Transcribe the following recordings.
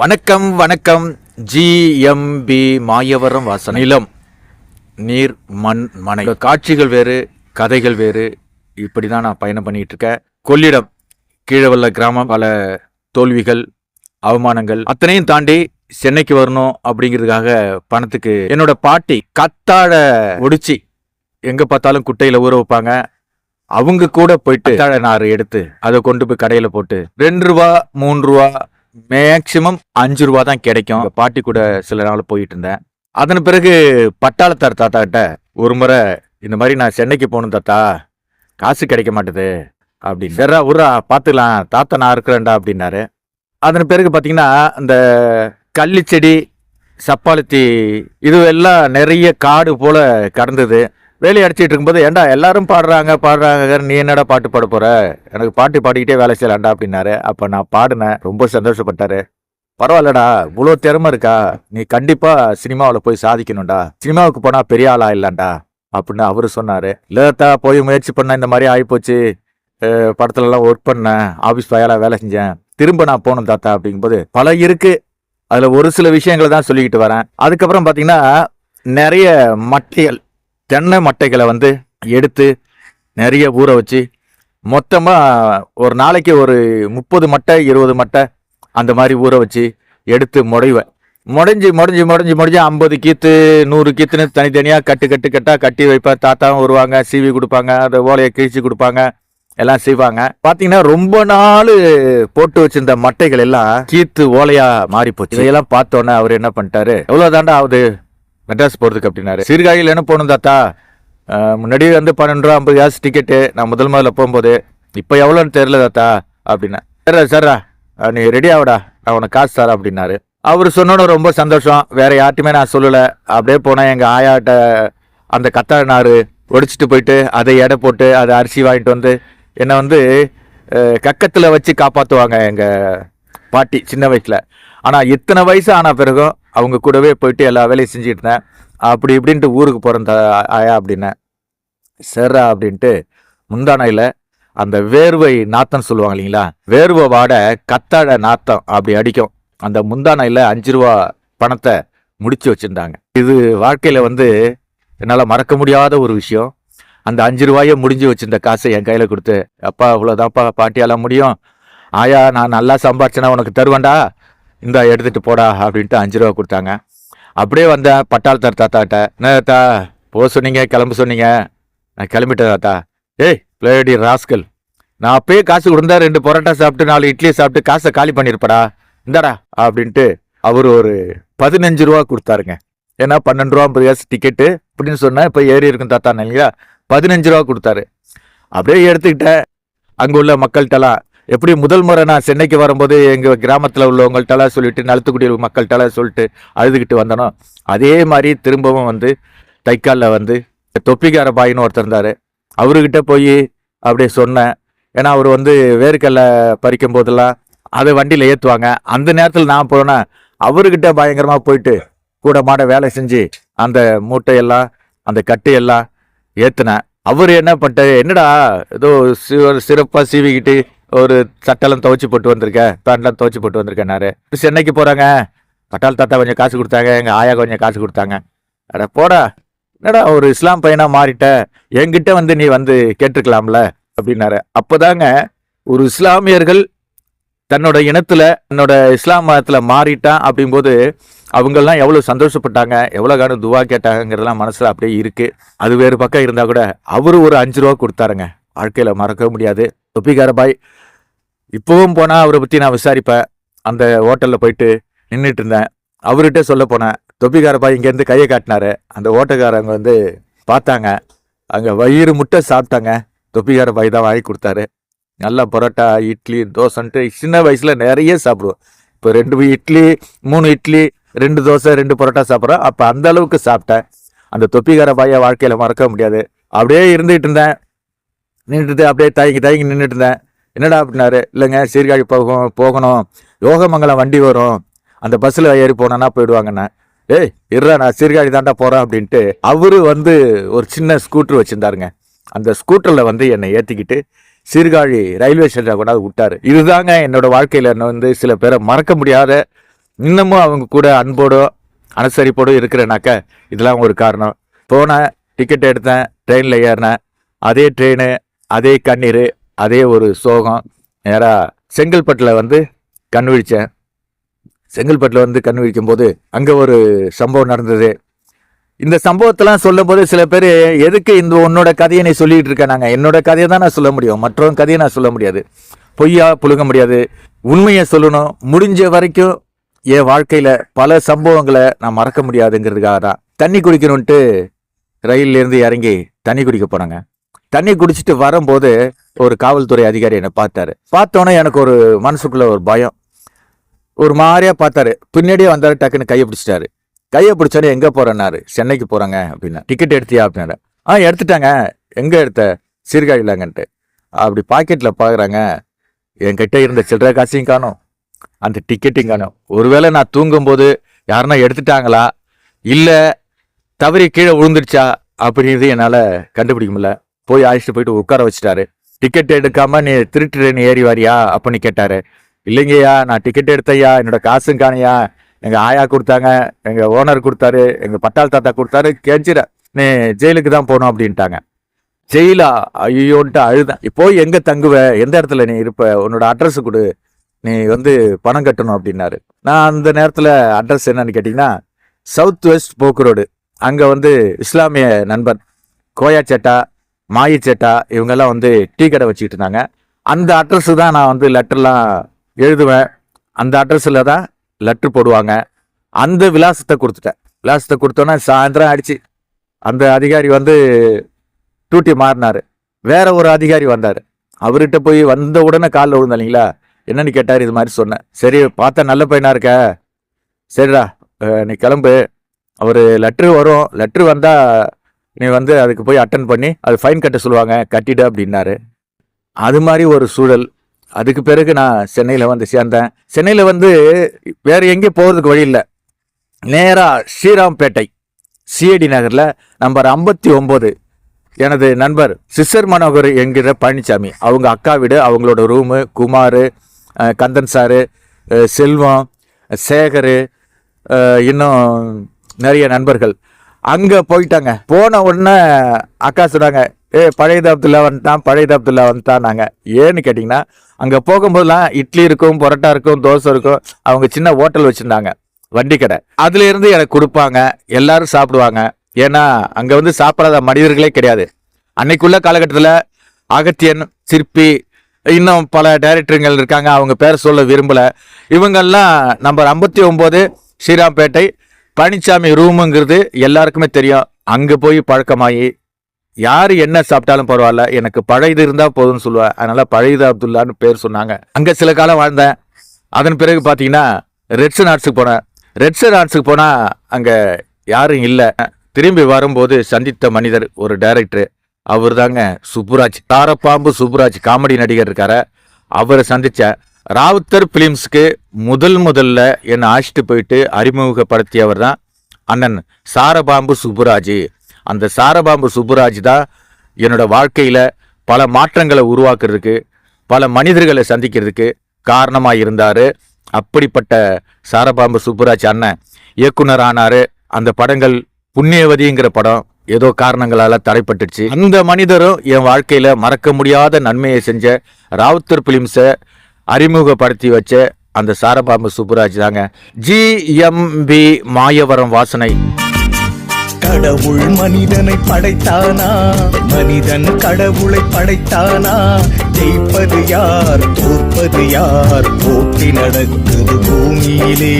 வணக்கம் வணக்கம். ஜிஎம்பி மாயவரம் வாசன் நிலம் நீர் மண் மனை. காட்சிகள் வேறு கதைகள் வேறு. இப்படி தான் நான் பயணம் பண்ணிட்டு இருக்கேன் கொள்ளிடம் கீழவல்ல கிராமம் பல தோல்விகள் அவமானங்கள். அத்தனையும் தாண்டி சென்னைக்கு வரணும் அப்படிங்கிறதுக்காக பணத்துக்கு என்னோட பாட்டி கத்தாழ ஒடிச்சு எங்க பார்த்தாலும் குட்டையில ஊற வைப்பாங்க. அவங்க கூட போயிட்டு நார் எடுத்து அதை கொண்டு போய் கடையில போட்டு ரெண்டு ரூபா மூணு ரூபா மேக்சிமம் அஞ்சு ரூபா தான் கிடைக்கும். பாட்டி கூட சில நாள் போயிட்டு இருந்தேன். அதன் பிறகு பட்டாளத்தார் தாத்தா கிட்ட ஒரு முறை இந்த மாதிரி நான் சென்னைக்கு போகணும் தாத்தா. காசு கிடைக்க மாட்டுது. அப்படின்னு. சரா உரா பார்த்துக்கலாம் தாத்தா நான் இருக்கிறேன்டா. அப்படின்னாரு. அதன் பிறகு பார்த்தீங்கன்னா இந்த கள்ளிச்செடி சப்பாளத்தி இது எல்லாம் நிறைய காடு போல் கடந்தது. வேலையை அடிச்சிட்டு இருக்கும்போது ஏண்டா எல்லாரும் பாடுறாங்க பாடுறாங்க நீ என்னடா பாட்டு பாட போற? எனக்கு பாட்டு பாடிக்கிட்டே வேலை செய்யலாம்டா அப்படின்னாரு. அப்போ நான் பாடினேன். ரொம்ப சந்தோஷப்பட்டாரு. பரவாயில்லடா இவ்வளோ திறமை இருக்கா? நீ கண்டிப்பாக சினிமாவில் போய் சாதிக்கணும்டா. சினிமாவுக்கு போனால் பெரிய ஆளா இல்லைண்டா. அப்படின்னு அவரு சொன்னார். இல்லத்தா போய் முயற்சி பண்ண இந்த மாதிரி ஆகிப்போச்சு படத்துலலாம் ஒர்க் பண்ணேன். ஆஃபீஸ் பயலா வேலை செஞ்சேன். திரும்ப நான் போகணும் தாத்தா. அப்படிங்கும்போது பல இருக்கு. அதில் ஒரு சில விஷயங்களை தான் சொல்லிக்கிட்டு வரேன். அதுக்கப்புறம் பார்த்தீங்கன்னா நிறைய மட்டைகள் தென்னை மட்டைகளை வந்து எடுத்து நிறைய ஊற வச்சு மொத்தமாக ஒரு நாளைக்கு ஒரு முப்பது மட்டை இருபது மட்டை அந்த மாதிரி ஊற வச்சு எடுத்து முடைவேன் முடைஞ்சு முடைஞ்சு முடைஞ்சு முடைஞ்சு ஐம்பது கீத்து நூறு கீத்துன்னு தனித்தனியாக கட்டு கட்டு கட்டாக கட்டி வைப்பேன் தாத்தாவும் வருவாங்க சீவி கொடுப்பாங்க அந்த ஓலையை கிழிச்சு கொடுப்பாங்க எல்லாம் செய்வாங்க. பார்த்தீங்கன்னா ரொம்ப நாள் போட்டு வச்சிருந்த மட்டைகள் எல்லாம் கீத்து ஓலையாக மாறி போச்சு இதையெல்லாம் பார்த்தோன்னே அவர் என்ன பண்ணிட்டாரு? எவ்வளோ தாண்டா ஆகுது? மெட்ராஸ் போகிறதுக்கு அப்படின்னாரு. சீர்காழியில் என்ன போகணும் தாத்தா? முன்னாடி வந்து பன்னெண்டு ரூபா ஐம்பது காசு டிக்கெட்டு நான் முதல் முதல்ல போகும்போது இப்போ எவ்வளோன்னு தெரியல தாத்தா அப்படின்னா சரிடா சரா நீ ரெடி ஆகுடா நான் உனக்கு காசு தரேன் அப்படின்னாரு. அவர் சொன்னோட ரொம்ப சந்தோஷம். வேற யார்ட்டுமே நான் சொல்லலை. அப்படியே போனேன் எங்கள் ஆயாட்ட அந்த கத்தாழ நாறு ஒடிச்சிட்டு போயிட்டு அதை எடை போட்டு அதை அரிசி வாங்கிட்டு வந்து என்னை வந்து கக்கத்தில் வச்சு காப்பாற்றுவாங்க எங்கள் பாட்டி சின்ன வயசில். ஆனால் இத்தனை வயசு ஆன பிறகும் அவங்க கூடவே போயிட்டு எல்லா வேலையும் செஞ்சுட்டு இருந்தேன். அப்படி இப்படின்ட்டு ஊருக்கு போகிறேன் ஆயா அப்படின்னேன். சரா அப்படின்ட்டு முந்தானையில் அந்த வேர்வை நாத்தம் சொல்லுவாங்க இல்லைங்களா? வேர்வை வாட கத்தாழ நாத்தம் அப்படி அடிக்கும். அந்த முந்தானையில் அஞ்சு ரூபா பணத்தை முடிச்சு வச்சுருந்தாங்க. இது வாழ்க்கையில் வந்து என்னால் மறக்க முடியாத ஒரு விஷயம். அந்த அஞ்சு ரூபாயை முடிஞ்சு வச்சிருந்த காசை என் கையில் கொடுத்து அப்பா இவ்வளோதான்ப்பா பாட்டியாலாம் முடியும். ஆயா நான் நல்லா சம்பாரிச்சேன்னா உனக்கு தருவேன்டா. இந்தா எடுத்துகிட்டு போடா அப்படின்ட்டு அஞ்சு ரூபா கொடுத்தாங்க. அப்படியே வந்தேன் பட்டாளத்தார் தாத்தாட்ட என்ன தாத்தா போக சொன்னீங்க கிளம்ப சொன்னீங்க. நான் கிளம்பிட்டேன் தாத்தா. ஏய் பிளேடி ராஸ்கல் நான் அப்பயே காசு கொடுத்தா ரெண்டு பரோட்டா சாப்பிட்டு நாலு இட்லி சாப்பிட்டு காசை காலி பண்ணியிருப்படா. இந்தாடா அப்படின்ட்டு அவர் ஒரு பதினஞ்சு ரூபா கொடுத்தாருங்க. ஏன்னா பன்னெண்டு ரூபா ஐம்பது காசு டிக்கெட்டு அப்படின்னு சொன்னால் இப்போ ஏறி இருக்கும் தாத்தா இல்லைங்களா? பதினஞ்சு ரூபா கொடுத்தாரு. அப்படியே எடுத்துக்கிட்டேன். அங்கே உள்ள மக்கள்கிட்டலாம் எப்படி முதல் முறை நான் சென்னைக்கு வரும்போது எங்கள் கிராமத்தில் உள்ளவங்கள்ட்டலாம் சொல்லிட்டு நலத்துக்குடி மக்கள்கிட்டலாம் சொல்லிட்டு அழுதுகிட்டு வந்தனோ அதே மாதிரி திரும்பவும் வந்து தைக்காலில் வந்து தொப்பிக்கார பாயின்னு ஒருத்தர் இருந்தார். அவர்கிட்ட போய் அப்படியே சொன்னேன். ஏன்னா அவர் வந்து வேர்க்கடலை பறிக்கும் போதெல்லாம் அதை வண்டியில் ஏற்றுவாங்க அந்த நேரத்தில் நான் போனேன் அவர்கிட்ட பயங்கரமாக போயிட்டு கூட மாட வேலை செஞ்சு அந்த மூட்டையெல்லாம் அந்த கட்டையெல்லாம் ஏற்றுனேன் அவர் என்ன பண்ணிட்டாரு என்னடா ஏதோ சிறப்பாக சீவிக்கிட்டு ஒரு சட்டெல்லாம் துவைச்சி போட்டு வந்திருக்கேன் பேண்ட்லாம் துவச்சி போட்டு வந்திருக்கேன்னாரு சென்னைக்கு போகிறாங்க பட்டால் தாத்தா கொஞ்சம் காசு கொடுத்தாங்க எங்கள் ஆயா கொஞ்சம் காசு கொடுத்தாங்க. அட போடா. என்னடா ஒரு இஸ்லாம் பையனாக மாறிட்ட? என்கிட்ட வந்து நீ வந்து கேட்டிருக்கலாம்ல அப்படின்னாரு. அப்போதாங்க ஒரு இஸ்லாமியர்கள் தன்னோட இனத்தில் தன்னோட இஸ்லாம் மதத்தில் மாறிட்டான் அப்படிங்கும்போது அவங்கெல்லாம் எவ்வளோ சந்தோஷப்பட்டாங்க எவ்வளோ காலம் துவா கேட்டாங்கிறதெல்லாம் மனசில் அப்படியே இருக்குது அது வேறு பக்கம் இருந்தால் கூட அவர் ஒரு அஞ்சு ரூபா கொடுத்தாருங்க. வாழ்க்கையில் மறக்க முடியாது. தொப்பிக்கார பாய் இப்போவும் போனால் அவரை பற்றி நான் விசாரிப்பேன். அந்த ஹோட்டலில் போயிட்டு நின்றுட்டு இருந்தேன் அவர்கிட்ட சொல்ல போனேன் தொப்பிக்கார பாய் இங்கேருந்து கையை காட்டினாரு. அந்த ஓட்டக்காரங்க வந்து பார்த்தாங்க. அங்கே வயிறு முட்டை சாப்பிட்டாங்க. தொப்பிக்கார பாய் தான் வாங்கி கொடுத்தாரு. நல்லா பரோட்டா இட்லி தோசைன்ட்டு சின்ன வயசில் நிறைய சாப்பிடுவோம். இப்போ ரெண்டு இட்லி மூணு இட்லி ரெண்டு தோசை ரெண்டு பரோட்டா சாப்பிட்றோம். அப்போ அந்த அளவுக்கு சாப்பிட்டேன். அந்த தொப்பிக்கார பாயை வாழ்க்கையில் மறக்க முடியாது. அப்படியே இருந்துகிட்டு இருந்தேன். நின்றுட்டு அப்படியே தயங்கி தயங்கி நின்றுட்டு இருந்தேன் என்னடா அப்படின்னாரு. இல்லைங்க சீர்காழி போகும் போகணும். யோகமங்கலம் வண்டி வரும். அந்த பஸ்ஸில் ஏறி போனேன்னா போயிடுவாங்கண்ணே. ஏய் இருடா நான் சீர்காழி தாண்டா போகிறேன் அப்படின்ட்டு அவரு வந்து ஒரு சின்ன ஸ்கூட்டர் வச்சுருந்தாருங்க. அந்த ஸ்கூட்டரில் வந்து என்னை ஏற்றிக்கிட்டு சீர்காழி ரயில்வே ஸ்டேஷனில் கொண்டாந்து விட்டார். இதுதாங்க என்னோடய வாழ்க்கையில் என்ன வந்து சில பேரை மறக்க முடியாத இன்னமும் அவங்க கூட அன்போடோ அனுசரிப்போடோ இருக்கிறேனாக்க இதெல்லாம் ஒரு காரணம். போனேன் டிக்கெட் எடுத்தேன் ட்ரெயினில் ஏறினேன். அதே ட்ரெயின் அதே கண்ணீர் அதே ஒரு சோகம். நேராக செங்கல்பட்டில் வந்து கண் விழித்தேன் செங்கல்பட்டில் வந்து கண் விழிக்கும் போது அங்கே ஒரு சம்பவம் நடந்தது. இந்த சம்பவத்தெல்லாம் சொல்லும்போது சில பேர் எதுக்கு இந்த உன்னோட கதையை நீ சொல்லிகிட்டு இருக்க? நாங்கள் என்னோட கதையை தான் நான் சொல்ல முடியும். மற்றவங்க கதையை நான் சொல்ல முடியாது. பொய்யா புழுங்க முடியாது. உண்மையை சொல்லணும். முடிஞ்ச வரைக்கும் என் வாழ்க்கையில் பல சம்பவங்களை நான் மறக்க முடியாதுங்கிறதுக்காக தான். தண்ணி குடிக்கணுன்ட்டு ரயிலிருந்து இறங்கி தண்ணி குடிக்க போனாங்க. தண்ணி குடிச்சிட்டு வரும்போது ஒரு காவல்துறை அதிகாரி என்னை பார்த்தாரு. பார்த்தோன்னே எனக்கு ஒரு மனசுக்குள்ள ஒரு பயம். ஒரு மாதிரியா பார்த்தாரு. பின்னாடியே வந்தாரு டக்குன்னு கையை பிடிச்சிட்டாரு. கையை பிடிச்சோன்னே எங்கே போகிறேன்னாரு சென்னைக்கு போகிறாங்க அப்படின்னா. டிக்கெட் எடுத்தியா அப்படின்னாரு. ஆ எடுத்துட்டாங்க. எங்கே எடுத்த? சீர்காழிலாங்கன்ட்டு அப்படி பாக்கெட்டில் பார்க்குறாங்க என்கிட்ட இருந்த சில்லறை காசையும் காணும். அந்த டிக்கெட்டையும் காணும். ஒருவேளை நான் தூங்கும்போது யாருன்னா எடுத்துட்டாங்களா? இல்லை தவறி கீழே விழுந்துருச்சா? அப்படிங்கிறது என்னால் கண்டுபிடிக்க முடியல. போய் அழைச்சிட்டு போயிட்டு உட்கார வச்சுட்டாரு. டிக்கெட் எடுக்காம நீ திருட்டு ட்ரெயின் ஏறி வாரியா? அப்படின்னு கேட்டாரு. இல்லைங்கய்யா நான் டிக்கெட் எடுத்தையா என்னோட காசும் காணையா. எங்கள் ஆயா கொடுத்தாங்க எங்கள் ஓனர் கொடுத்தாரு எங்கள் பட்டாள் தாத்தா கொடுத்தாரு. கெஞ்சிட நீ ஜெயிலுக்கு தான் போகணும் அப்படின்ட்டாங்க. ஜெயிலா? ஐயோன்ட்டு அழுதேன் இப்போ எங்கே தங்குவ? எந்த இடத்துல நீ இருப்ப? உன்னோட அட்ரஸ் கொடு. நீ வந்து பணம் கட்டணும் அப்படின்னாரு. நான் அந்த நேரத்தில் அட்ரஸ் என்னன்னு கேட்டிங்கன்னா சவுத் வெஸ்ட் போக்கு ரோடு அங்கே வந்து இஸ்லாமிய நண்பன் கோயா மாயிச்சேட்டா மாயி சேட்டா இவங்கெல்லாம் வந்து டீ கடை வச்சுக்கிட்டு இருந்தாங்க. அந்த அட்ரஸு தான் நான் வந்து லெட்டர்லாம் எழுதுவேன். அந்த அட்ரஸில் தான் லெட்ரு போடுவாங்க. அந்த விலாசத்தை கொடுத்துட்டேன். விலாசத்தை கொடுத்தோன்னே சாயந்தரம் ஆயிடுச்சு. அந்த அதிகாரி வந்து டூட்டி மாறினார். வேற ஒரு அதிகாரி வந்தார். அவர்கிட்ட போய் வந்த உடனே காலில் விழுந்த இல்லைங்களா? என்னன்னு கேட்டார் இது மாதிரி சொன்னேன். சரி பார்த்தா நல்ல பையனாக இருக்க? சரிடா நீ கிளம்பு. அவர் லெட்ரு வரும். லெட்ரு வந்தால் நீ வந்து அதுக்கு போய் அட்டன் பண்ணி அது ஃபைன் கட்ட சொல்லுவாங்க கட்டிடு அப்படின்னாரு. அது மாதிரி ஒரு சூழல். அதுக்கு பிறகு நான் சென்னையில் வந்து சேர்ந்தேன். சென்னையில் வந்து வேறு எங்கேயும் போகிறதுக்கு வழி இல்லை. நேராக ஸ்ரீராம்பேட்டை சிஐடி நகரில் நம்பர் ஐம்பத்தி ஒம்பது எனது நண்பர் சிஸ்டர் மனோகர் என்கிற பழனிசாமி அவங்க அக்கா வீடு அவங்களோட ரூமு குமார் கந்தன் சாரு செல்வம் சேகர் இன்னும் நிறைய நண்பர்கள். அங்கே போயிட்டாங்க. போன உடனே அக்கா சொன்னாங்க ஏ பழைய தாபத்தில் வந்துட்டான் பழைய அப்துல்லா வந்துட்டான்னாங்க. ஏன்னு கேட்டிங்கன்னா அங்கே போகும்போதெல்லாம் இட்லி இருக்கும் பரோட்டா இருக்கும் தோசை இருக்கும் அவங்க சின்ன ஹோட்டல் வச்சுருந்தாங்க வண்டி கடை. அதுலேருந்து எனக்கு கொடுப்பாங்க எல்லாரும் சாப்பிடுவாங்க. ஏன்னா அங்கே வந்து சாப்பிடாத மனிதர்களே கிடையாது. அன்னைக்குள்ள காலகட்டத்தில் அகத்தியன் சிற்பி இன்னும் பல டைரக்டருங்கள் இருக்காங்க அவங்க பேர் சொல்ல விரும்பல. இவங்கெல்லாம் நம்பர் ஐம்பத்தி ஒம்பது ஸ்ரீராம்பேட்டை பழனிசாமி ரூமுங்கிறது எல்லாருக்குமே தெரியும். அங்கே போய் பழக்கமாகி யார் என்ன சாப்பிட்டாலும் பரவாயில்ல எனக்கு பழையது இருந்தால் போதும்னு சொல்லுவேன். அதனால் பழையது அப்துல்லான்னு பேர் சொன்னாங்க. அங்கே சில காலம் வாழ்ந்தேன். அதன் பிறகு பார்த்தீங்கன்னா ரெட்ஸன் ஆர்ட்ஸுக்கு போனேன். ரெட்ஸன் ஆர்ட்ஸுக்கு போனால் அங்கே யாரும் இல்லை. திரும்பி வரும்போது சந்தித்த மனிதர் ஒரு டைரக்டர் அவர் தாங்க சுப்புராஜ். தாரப்பாம்பு சுப்புராஜ் காமெடி நடிகர் இருக்காரு. அவரை சந்தித்தேன் ராவுத்தர் பிலிம்ஸ்க்கு முதல் முதல்ல என்னை அழைச்சிட்டு போயிட்டு அறிமுகப்படுத்தியவர் தான் அண்ணன் சாரபாம்பு சுப்புராஜ். அந்த சாரபாம்பு சுப்புராஜ் தான் என்னோடய வாழ்க்கையில் பல மாற்றங்களை உருவாக்குறதுக்கு பல மனிதர்களை சந்திக்கிறதுக்கு காரணமாக இருந்தார். அப்படிப்பட்ட சாரபாம்பு சுப்புராஜ் அண்ணன் இயக்குனர் ஆனார் அந்த படங்கள் புண்ணியவதிங்கிற படம் ஏதோ காரணங்களால் தடைப்பட்டுச்சு அந்த மனிதரும் என் வாழ்க்கையில் மறக்க முடியாத நன்மையை செஞ்ச ராவுத்தர் பிலிம்ஸை அறிமுகப்படுத்தி வச்ச அந்த சாரபாம்பு சுப்புராஜ் தாங்க. ஜி எம்பி மாயவரம் வாசனை. கடவுள் மனிதனை படைத்தானா? மனிதன் கடவுளை படைத்தானா? ஜெயிப்பது யார் தோற்பது யார்? போட்டி நடக்குது பூமியிலே.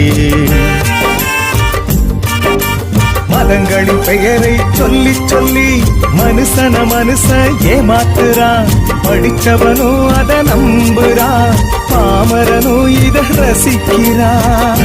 மதங்களின் பெயரை சொல்லி சொல்லி மனுஷன மனுஷ ஏமாத்துறான் படிச்சவனும் அதை நம்புறான் பாமரனும் இதை ரசிக்கிறான்